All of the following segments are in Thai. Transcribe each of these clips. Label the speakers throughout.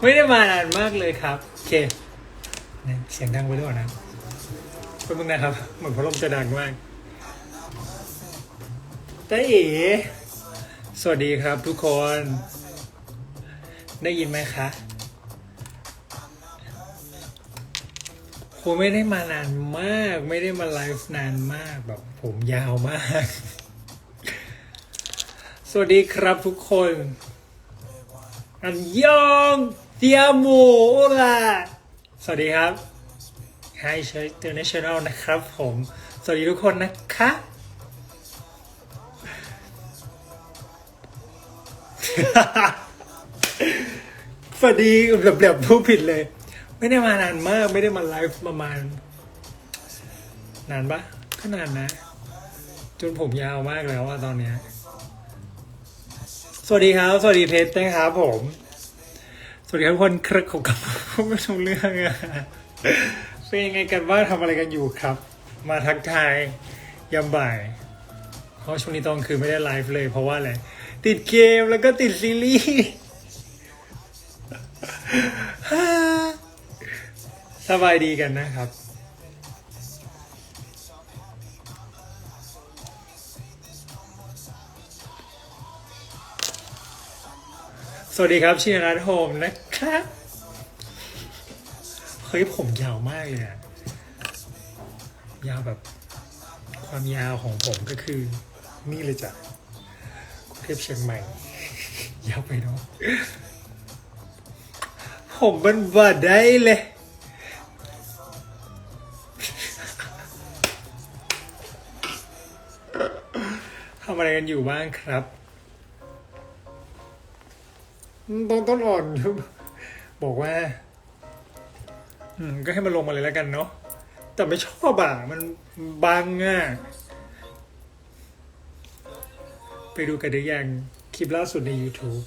Speaker 1: ไม่ได้มานานมากเลยครับโอเคเนี่ยเสียงดังไปด้วยนะเป็นมึงนะครับ เหมือนพัดลมจะดังมากตาเอ๋สวัสดีครับทุกคน ได้ยินไหมคะผมไม่ได้มานานมาก ไม่ได้มาไลฟ์นานมากแบบผมยาวมาก สวัสดีครับทุกคน อันยองเตียมูโอลาสวัสดีครับ Hi เชย International นะครับผม สวัสดีทุกคนนะคะ สวัสดีแบบแบบผู้ผิดเลย ไม่ได้มานานมาก ไม่ได้มาไลฟ์ประมาณ นานปะก็นานนะ จนผมยาวมากแล้วว่าตอนเนี้ย สวัสดีครับ สวัสดีเพชรนะครับผม สวัสดีครับทุกคนครับผมกับผมไม่รู้เรื่องอะเป็นยังไงกันบ้างทำอะไรกันอยู่ครับ มาทักทายยามบ่าย เพราะช่วงนี้ตอนคือไม่ได้ไลฟ์เลย เพราะว่าอะไร ติดเกมแล้วก็ติดซีรีส์สบายดีกันนะครับ สวัสดีครับชินรัตโฮมนะครับเฮ้ยผมยาวมากเลยอะยาวแบบ ความยาวของผมก็คือ นี่เลยจ้ะกรุงเทพเชียงใหม่ ยาวไปเนาะผมมันบ่ได้เลยทำอะไรกันอยู่บ้างครับ ต้นต้นอ่อน บอกว่า อืม ก็ให้มันลงมาเลยแล้วกันเนาะแต่ไม่ชอบอะ มันบังอะ ไปดูกันได้ยังคลิปล่าสุดใน YouTube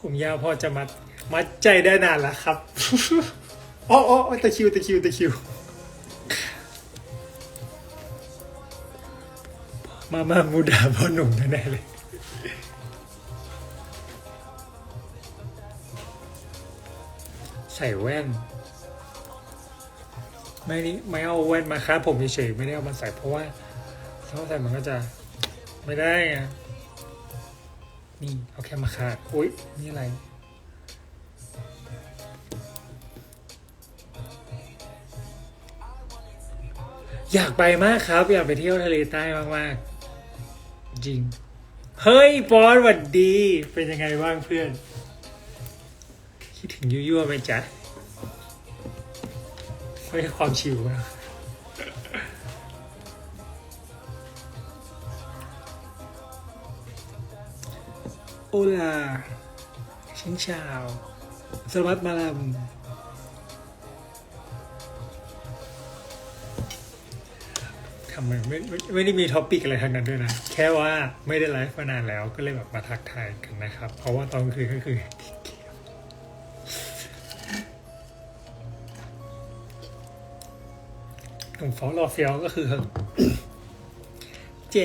Speaker 1: ผมยาวพอจะมัด มัดใจได้นานแล้วครับ อ๋ออ๋อตะคิวตะคิวตะคิว มามามูดาพ่อหนุ่มแน่เลย ใส่แว่น ไม่นี่ไม่เอาแว่นมาครับผมเฉยๆไม่ได้เอามาใส่เพราะว่าถ้าใส่มันก็จะไม่ได้ไงนี่เอาแค่มาคาดอุ้ยนี่อะไรอยากไปมากครับ อยากไปเที่ยวทะเลใต้มาก ๆ จริง เฮ้ยปอนหวัดดี เป็นยังไงบ้างเพื่อน คิดถึงยั่วๆไหมจ๊ะไม่ใช่ความชิวนะโอลาชิงชาว สวัสดีมาลำำไมไม่ไม่ไม่ได้มีท็อปิกอะไรทางนั้นด้วยนะ แค่ว่าไม่ได้ไลฟ์มานานแล้วก็เลยแบบมาทักทายกันนะครับ เพราะว่าตอนคืนก็คือหนุ่มฟอลรอเฟียวก็คือแจ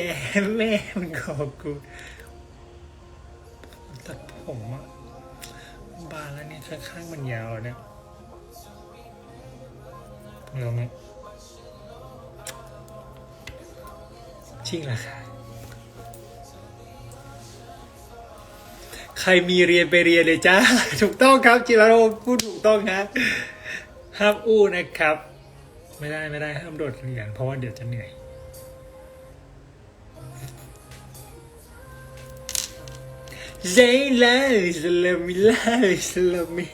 Speaker 1: แม่มันขอกูตัดผมอะบานแล้วเนี่ยข้างๆมันยาวเนี่ยเร็วไหม ริงเหรอคะใครมีเรียนไปเรียนเลยจ้า ถูกต้องครับ จิรโรพูดถูกต้องฮะห้ามอู้นะครับ ไม่ได้ไม่ได้ห้ามโดดเรียนเพราะว่าเดี๋ยวจะเหนื่อยเซลาสลามิลาสลามิ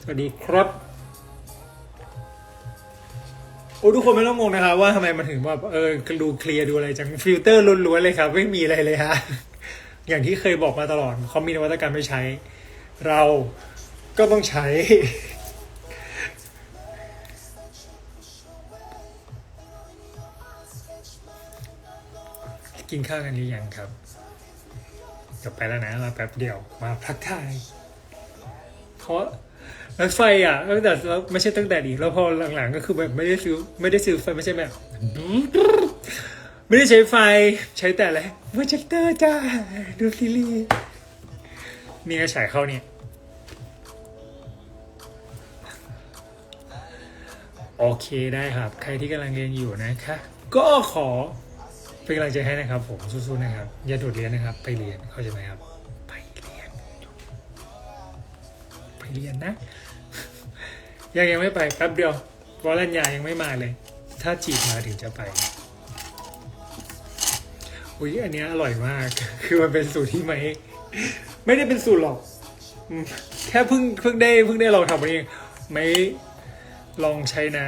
Speaker 1: สวัสดีครับ โอ้ทุกคนไม่ต้องงงนะครับว่าทำไมมันถึงแบบเออดูเคลียร์ดูอะไรจังฟิลเตอร์ล้วนๆเลยครับ ไม่มีอะไรเลยฮะ อย่างที่เคยบอกมาตลอดเขามีนวัตกรรมไม่ใช้ เราก็ต้องใช้ กินข้าวกันหรือยังครับเดี๋ยวไปแล้วนะมาแป๊บเดียวมาพักทายเพราะ รถไฟอะตั้งแต่แล้วไม่ใช่ตั้งแต่ดีแล้วพอหลังๆก็คือแบบไม่ได้ซื้อไม่ได้ซื้อไฟไม่ใช่แบบไม่ได้ใช้ไฟใช้แต่อะไรโปรเจคเตอร์จ้าดูซีรีส์นี่ก็ฉายเข้าเนี่ยโอเคได้ครับ ใครที่กำลังเรียนอยู่นะคะ ก็ขอเป็นกำลังใจให้นะครับ ผมสู้ๆนะครับ อย่าโดดเรียนนะครับ ไปเรียนเข้าใจไหมครับ เรียนนะ ยังยังไม่ไปแป๊บเดียววอลัญญายังไม่มาเลย ถ้าจีบมาถึงจะไปอุ้ยอันนี้อร่อยมาก คือมันเป็นสูตรที่ไม่ไม่ได้เป็นสูตรหรอก แค่เพิ่งเพิ่งได้เพิ่งได้ลองทำเองไม่ลองใช้น้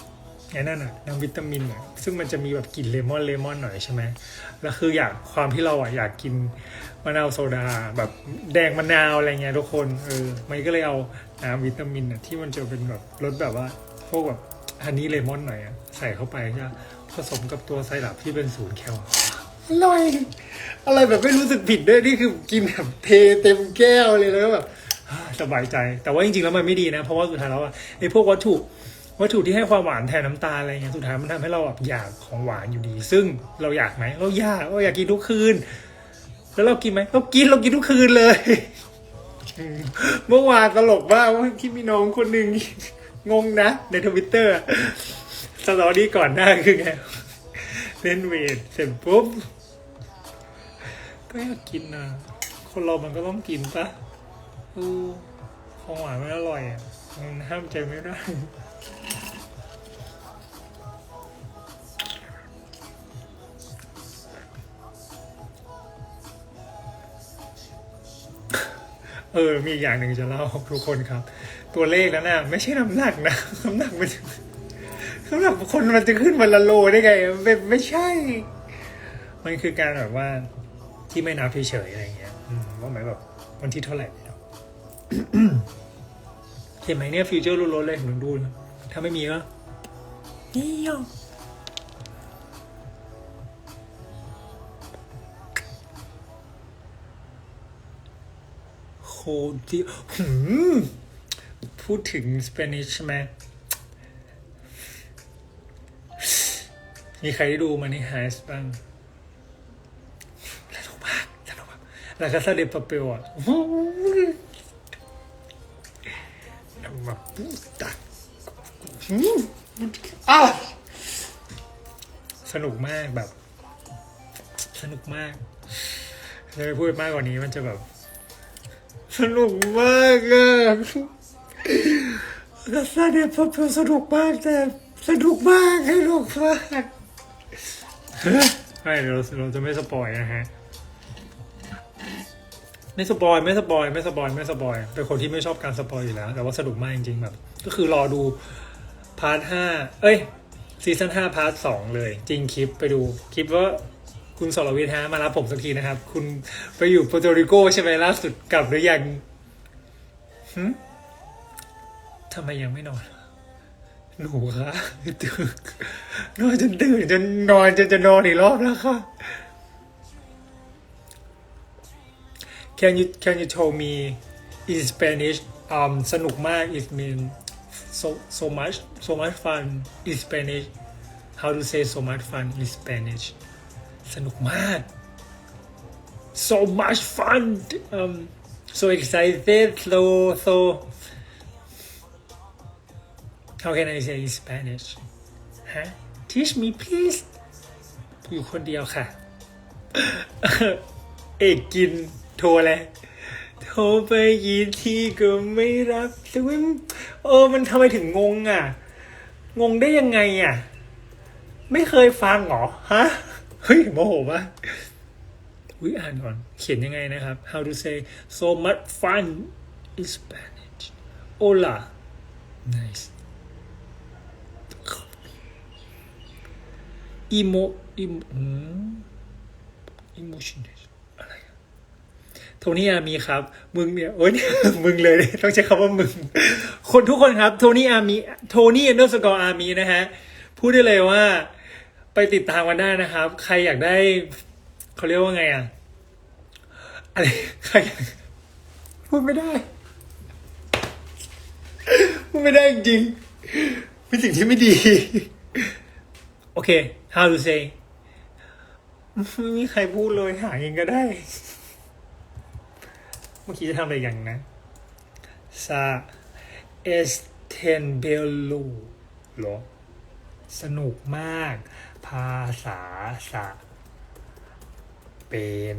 Speaker 1: ำไอ้นั่นน่ะน้ำวิตามินอะซึ่งมันจะมีแบบกลิ่นเลมอนเลมอนหน่อยใช่ไหมแล้วคืออยากความที่เราอะอยากกิน มะนาวโซดาแบบแดงมะนาวอะไรเงี้ยทุกคนเออไม่ก็เลยเอาน้ำวิตามินอะที่มันจะเป็นแบบรสแบบว่าพวกแบบฮันนี่เลมอนหน่อยอะใส่เข้าไปใช่ปะผสมกับตัวไซรัปที่เป็นศูนย์แคลอร่อยอะไรแบบไม่รู้สึกผิดด้วยนี่คือกินแบบเทเต็มแก้วเลยแล้วก็แบบสบายใจ แต่ว่าจริงๆแล้วมันไม่ดีนะ เพราะว่าสุดท้ายแล้วอะไอ้พวกวัตถุวัตถุที่ให้ความหวานแทนน้ำตาลอะไรเงี้ยสุดท้ายมันทำให้เราแบบอยากของหวานอยู่ดี ซึ่งเราอยากไหมเราอยากเราอยากกินทุกคืน แล้วเรากินไหมเรากินเรากินทุกคืนเลย เมื่อวานตลกมากว่าที่มีน้องคนหนึ่งงงนะ ในทวิตเตอร์สตอรี่ก่อนหน้าคือไงเล่นเวทเสร็จปุ๊บก็อยากกินนะคนเรามันก็ต้องกินปะเออของหวานไม่อร่อยอะมันห้ามใจไม่ได้ เออ มีอย่างหนึ่งจะเล่าทุกคนครับ ตัวเลขนั้นน่ะไม่ใช่น้ำหนักนะน้ำหนักมันน้ำหนักคนมันจะขึ้นวันละโลได้ไงไม่ไม่ใช่ มันคือการแบบว่าที่ไม่นับเฉยๆอะไรเงี้ยว่าหมายแบบวันที่เท่าไหร่เห็นไหมเนี่ยฟิวเจอร์ล้นๆเลยหนูดู ถ้าไม่มีก็นี่ย โคดีหืมพูดถึงสเปนิชใช่ไหมมีใครได้ดูมันนี่ไฮส์บ้างสนุกมากสนุกมากแล้วก็เสด็จปะเปลอะโอ้โหแบบตักอ้าวสนุกมากแบบ สนุกมากจะไปพูดมากกว่านี้มันจะแบบ สนุกมากอะแล้วเสด็จปะเปลสนุกมากแต่สนุกมากให้ลูกมากไม่เดี๋ยวเราเราจะไม่สปอยนะฮะไม่สปอยไม่สปอยไม่สปอยไม่สปอยเป็นคนที่ไม่ชอบการสปอยอยู่แล้ว แต่ว่าสนุกมากจริงๆแบบ ก็คือรอดูพาร์ทห้าเอ้ยซีซั่นห้าพาร์ทสองเลย จริงคลิปไปดูคลิปว่า คุณสรวิทย์ฮะมารับผมสักทีนะครับ คุณไปอยู่โปรโตริโกใช่ไหมล่าสุดกลับหรือยังหึทำไมยังไม่นอน หนูคะตื่นนอนจนตื่นจนนอนจนจะนอนอีกรอบแล้วค่ะ Can you Can you tell me in Spanish um สนุกมาก it mean so so much so much fun in Spanish how to say so much fun in Spanish สนุกมาก so much fun um so excited so so How can I say in Spanish ฮะ Teach me please อยู่คนเดียวค่ะ เอกกินโทรเลยโทรไปกี่ทีก็ไม่รับแต่ว่าเออ มันทำไมถึงงงอะ งงได้ยังไงอะ ไม่เคยฟังหรอ ฮะ เฮ้ยโมโหมากวิอ่านก่อน เขียนยังไงนะครับ How to say so much fun in Spanish Hola nice อีโมอีโมอืมอีโมชันอะไรโทนี่อามีครับ มึงเนี่ยโอ้ยมึงเลย ต้องใช้คำว่ามึง คนทุกคนครับ โทนี่อามี โทนี่เอนเดอร์สกอร์อามีนะฮะ พูดได้เลยว่า ไปติดตามกันได้นะครับ ใครอยากได้เขาเรียกว่าไงอะอะไรใครพูดไม่ได้พูดไม่ได้จริงเป็นสิ่งที่ไม่ดี โอเค how to say ไม่มีใครพูดเลยหาเองก็ได้ เมื่อกี้จะทำอะไรอย่างนะซาเอสเทนเบลูหรอ สนุกมาก ภาษาสะเป็น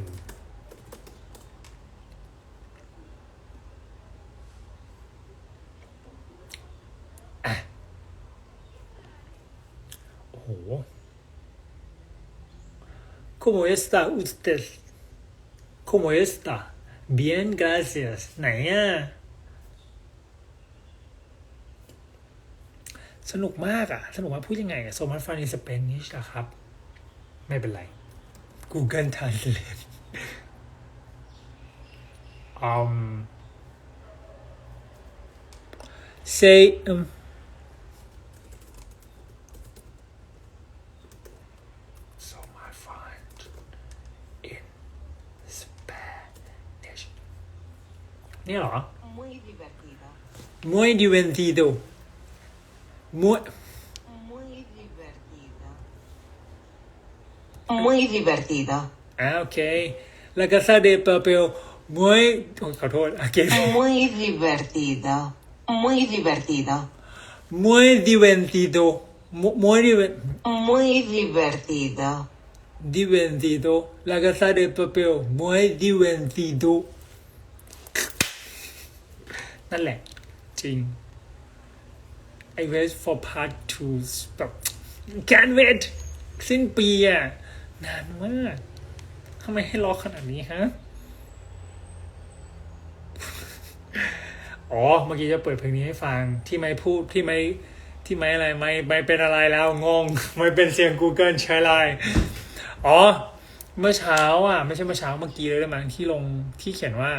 Speaker 1: อ่ะ โอ้โห ¿Cómo está usted? ¿Cómo está? Bien, gracias. ไ สนุกมากอะสนุกมากพูดยังไงอะ so much fun in Spanish อะครับ ไม่เป็นไร Google Translate um say um so much fun in Spanish เนี่ยเหรอ
Speaker 2: Muy divertida.
Speaker 1: muy divertido muy
Speaker 2: Muy divertida. Muy divertida.
Speaker 1: อ่าโอเค La casa de papel muy โอ้ยขอโทษโอเค
Speaker 2: Muy divertida. Muy divertida.
Speaker 1: muy divertido mu- muy diver-
Speaker 2: Muy divertida.
Speaker 1: divertido La casa de papel muy divertido นั่นแหละจริง I wait for part two แบบ can't wait สิ้นปีอะนานมากทำไมให้รอขนาดนี้ฮะ อ๋อ เมื่อกี้จะเปิดเพลงนี้ให้ฟังที่ไม่พูดที่ไม่ที่ไม่อะไรไม่ไม่เป็นอะไรแล้วงง ไม่เป็นเสียง Google ใช้ไลน์อ๋อ เมื่อเช้าอะ ไม่ใช่เมื่อเช้าเมื่อกี้เลยได้มั้งที่ลงที่เขียนว่า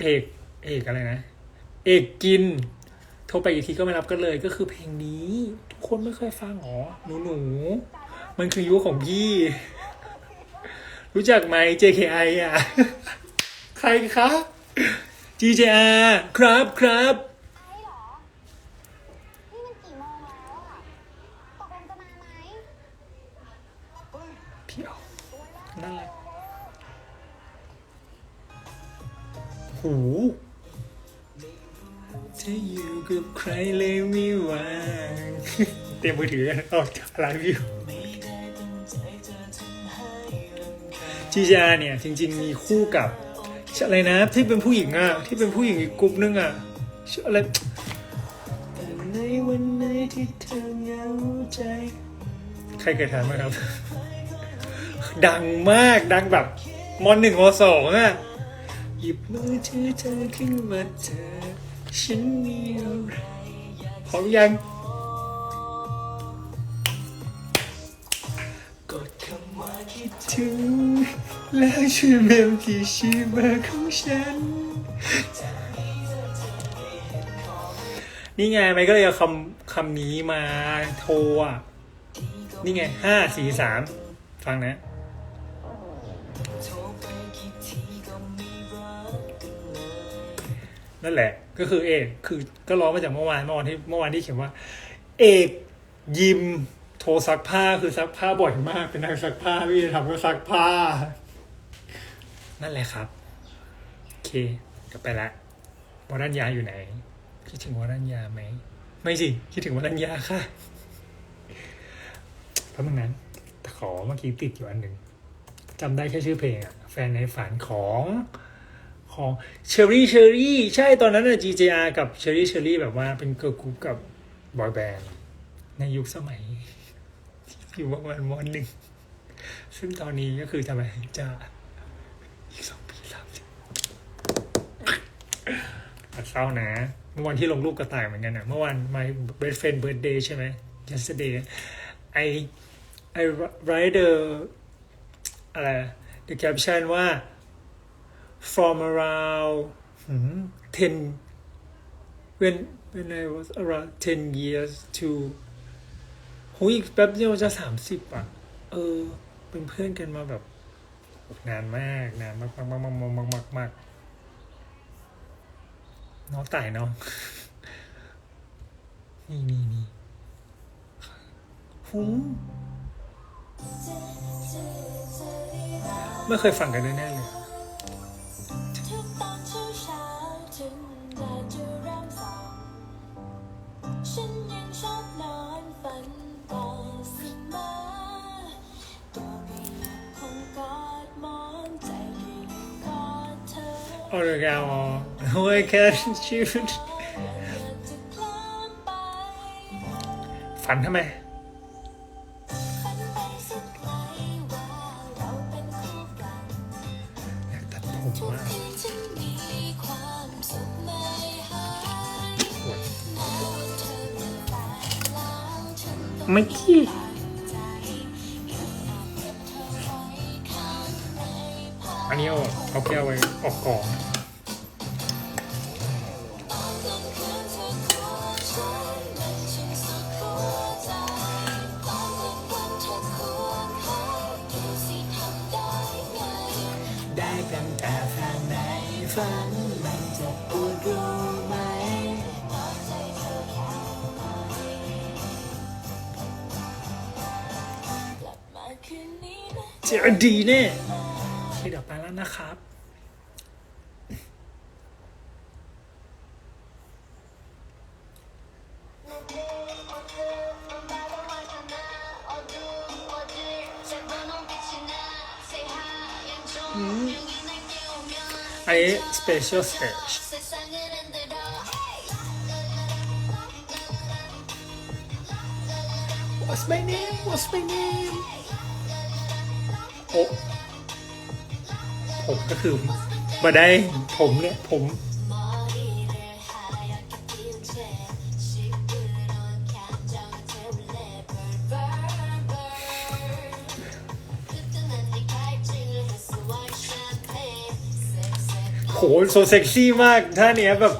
Speaker 1: เอก เอกอะไรนะ เอกกิน ทรไปอีกทีก็ไม่รับกันเลย ก็คือเพลงนี้ ทุกคนไม่เคยฟังอ๋อหนูหนูๆมันคือยุคของพี่ รู้จักไหม JKI อะ ใครคะ GJR ครับครับ
Speaker 3: ไอ้เหรอนี่มันกี่โมงแล้วอะตกลงจะมาไหม
Speaker 1: พี่เอานั่นแหละหู จะอยู่กับใครเลยไม่หว่างเตรียมมือถือกันออกจากไลฟ์วิวจีจาเนี่ย จริง ๆ มีคู่กับชื่ออะไรนะ ที่เป็นผู้หญิงอะ ที่เป็นผู้หญิงอีกกลุ่มนึงอะชื่ออะไรแต่ในวันไหนที่เธอเหงาใจ ใครเคยทานไหมครับ ดังมากดังแบบมหนึ่งมสองอะหยิบมือถือเธอขึ้นมาเธอ ฉันมีอะไรพร้อมยังกดคำว่าคิดถึง แล้วช่วยเมมที่ชื่อเบอร์ของฉัน นี่ไงมันก็เลยเอาคำคำนี้มาโทรอะ นี่ไงห้าสี่สามฟังนะนั่นแหละ ก็คือเอกคือก็ร้องมาจากเมื่อวานเมื่อวานที่เมื่อวานที่เขียนว่า เอกยิมโทรซักผ้าคือซักผ้าบ่อยมาก เป็นนางซักผ้าพี่ทำก็ซักผ้า นั่นแหละครับ โอเคกลับไปละวรัญญาอยู่ไหน คิดถึงวรัญญาไหม ไม่สิ คิดถึงวรัญญาค่ะเพราะมันนั้นแต่ขอเมื่อกี้ติดอยู่อันหนึ่งจำได้แค่ชื่อเพลงอะแฟนในฝันของ ของเชอรี่เชอรี่ใช่ตอนนั้นน่ะ GJR กับเชอรี่เชอรี่แบบว่าเป็นเกิร์ลกรุ๊ปกับบอยแบนด์ในยุคสมัยอยู่ประมาณมหนึ่ง ซึ่งตอนนี้ก็คือทำไมจะอีกสองปีสามสิบเศร้านะ เมื่อวันที่ลงรูปกระต่ายเหมือนกันนะเมื่อวัน my best friend birthday ใช่ไหม yesterday I I write the อะไร the caption ว่า from around hmm, 10 when when I was around 10 years to หูอีกแป๊บเดียวจะสามสิบอะ เออ เป็นเพื่อนกันมาแบบ นานมาก นานมากมากมากมากมากมากมากน้องตายเนาะ
Speaker 4: นี่นี่นี่หูไม่เคยฟังกันแน่ๆเลย
Speaker 1: แม้ว่าเธอเป็นแฟนแล้วฉันต้อง
Speaker 4: ไม่ขี้
Speaker 1: เก็บเอาเก็บเธอไว้ข้างในภาพ
Speaker 4: อันนี้เอาเอาแก้วไว้ออกกล่อง
Speaker 1: ครั้งมันจะ
Speaker 4: ปวดรู้ไหม
Speaker 1: จเธอแค่ไหนกลับมาคืนนี้นะ
Speaker 4: เจอดีแน่ที่เดี๋ยวไปแล้วนะครับ นนี้ special stage What's my name What's my name โอ้ผมก็คือมาได้ผมเนี่ย ผม โหโซเซ็กซี่มากท่าเนี้ยแบบ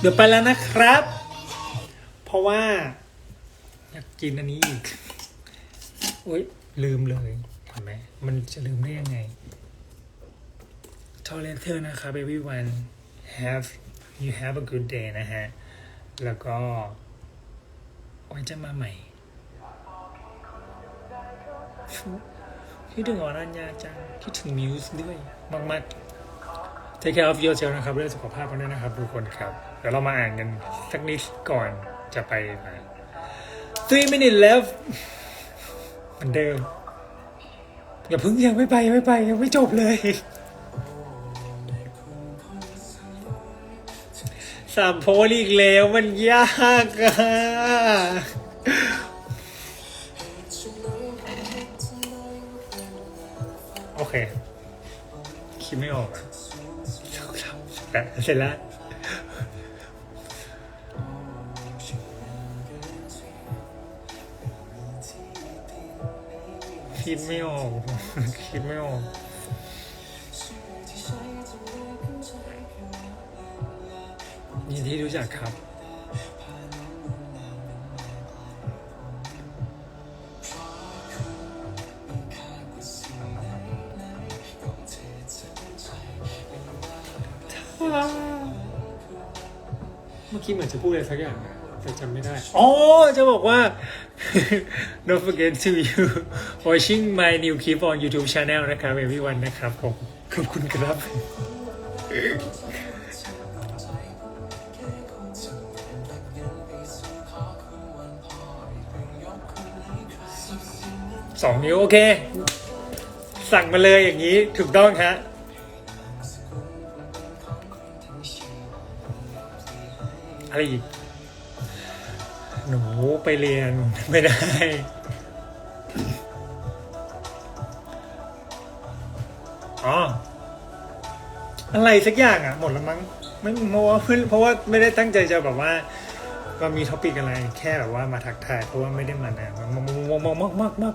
Speaker 4: เดี๋ยวไปแล้วนะครับ ราะว่า อยากกินอันนี้อีกโอ๊ยลืมเลยเห็นไหมมันจะลืมได้ยังไง t o l e t e r นะครับ everyone have you have a good day นะฮะ แล้วก็ไว้จะมาใหม่คิดถึงอรัญญาจังคิดถึงมิวส์ด้วยมากๆ Take care of yourself นะครับเรื่องสุขภาพกันด้วยนะครับทุกคนครับ เดี๋ยวเรามาอ่านกันสักนิดก่อน จะไปมา three minutes left เหมือนเดิม อย่าเพิ่งยังไม่ไปยังไม่ไปยังไม่จบเลย สามโพลอีกแล้วมันยากอะโอเค คิดไม่ออกอะเสร็จแล้ว คิดไม่ออก คิดไม่ออก ยินดีรู้จักครับ เมื่อกี้เหมือนจะพูดอะไรสักอย่างนะแต่จำไม่ได้ อ๋อ จะบอกว่า don't forget to you watching my new clip on YouTube channel นะครับ everyone นะครับผมขอบคุณครับ สองนิ้วโอเค สั่งมาเลยอย่างนี้ถูกต้องฮะอะไรอีก หนูไปเรียนไม่ได้ อ๋อ อะไรสักอย่างอะ หมดแล้วมั้ง ไม่เพราะว่าเพื่อนเพราะว่าไม่ได้ตั้งใจจะแบบว่ามามีท็อปิกอะไร แค่แบบว่ามาทักทายเพราะว่าไม่ได้มานานมากมากมากมากมาก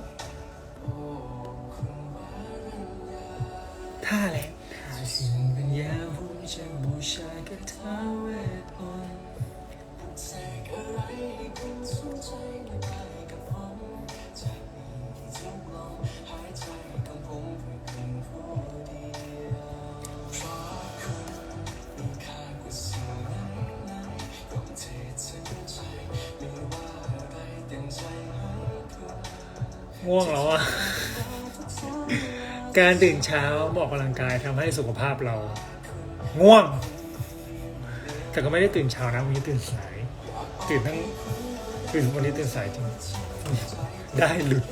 Speaker 1: ง่วงแล้วอะ การตื่นเช้าออกกำลังกายทำให้สุขภาพเรา ง่วง แต่ก็ไม่ได้ตื่นเช้านะวันนี้ตื่นสาย ตื่นทั้งตื่นวันนี้ตื่นสายจริง ได้หลุด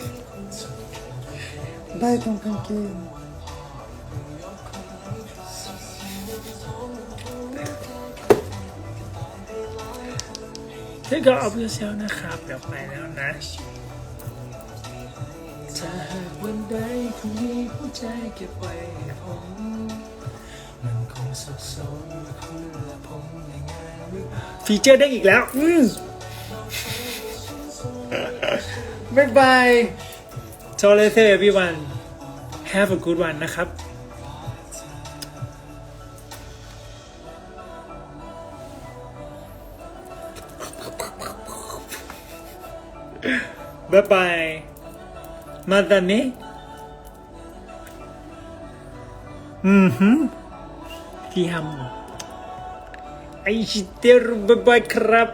Speaker 1: ได้ตรงกางเกงนี่ก็เอาเพื่อเซลนะครับ เดี๋ยวไปแล้วนะ ถ้าหากวันใดคุณมีหัวใจเก็บไว้ให้ผม มันคงสับสนว่าคุณและผมในงานวิวาห์ฟีเจอร์ได้อีกแล้ว อืมบ๊ายบายโชว์เลยเธอพี่วัน have a good one นะครับ บ๊ายบาย มาตอนนี้อือหือพี่ฮัมไอชิเตอร์บ๊ายบายครับ